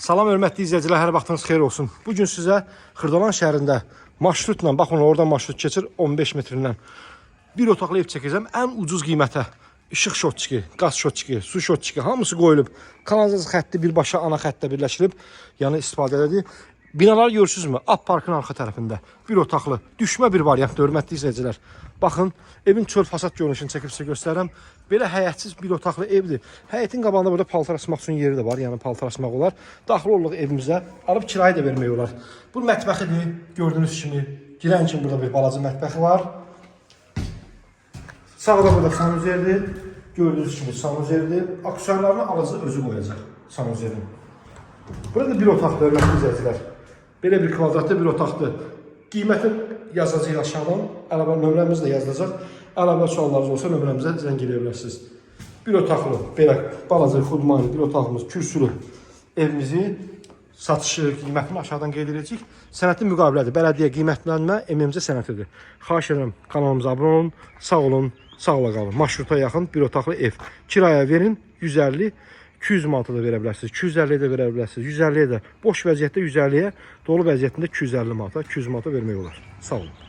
Salam hörmətli izləyicilər, hər vaxtınız xeyir olsun. Bu gün sizə Xırdalan şəhərində marşrutla, baxın oradan marşrut keçir 15 metrindən. Bir otaqlı ev çəkəcəm ən ucuz qiymətə. İşıq şotçiki, qaz şotçiki, su şotçiki hamısı qoyulub. Kanalizasiya xətti birbaşa ana xəttlə birləşdirilib, yəni istifadələdir. Binalar görürsünüzmü? Ap parkın arxa tərəfində. Bir otaqlı, düşmə bir variantdır, hörmətli izləyicilər. Baxın, evin çöl fasad görünüşünü çəkib sizə göstərirəm. Belə həyətsiz bir otaqlı evdir. Həyətin qabağında burada paltar asmaq üçün yeri də var, yəni paltar asmaq olar. Daxil oluruq evimizə, alıb kirayə də vermək olar. Bu mətbəxidir, gördüyünüz kimi. Girən kimi burada bir balaca mətbəxi var. Sağda burada sanuzerdir. Gördüyünüz kimi sanuzerdir. Aksesuarlarını alıcı özü qoyacaq sanuzerin. Burada bir otaqdır, hörmətli izləyicilər. Belə bir kvadratlı bir otaqdır. Qiyməti yazacağıq aşağıdan. Əlavə nömrəmiz də yazılacaq. Əlavə suallarınız olsa nömrəmizə zəng edə bilərsiniz. Bir otaqlı, belə balaca xudmani bir otağımız, kürsülü evimizi satışı qiymətini aşağıdan qeyd edəcəyik. Sənətin müqavilədir. Bələdiyyə qiymətlənmə MMC sənətidir. Xahiş edirəm kanalımıza abunə olun. Sağ olun, sağla qalın. Marşruta yaxın bir otaqlı ev. Kirayə verin 150 200 manata da verə bilərsiniz. 250 də verə bilərsiniz. 150 də boş vəziyyətdə 150-yə, dolu vəziyyətində 250 manata, 200 manata vermək olar. Sağ olun.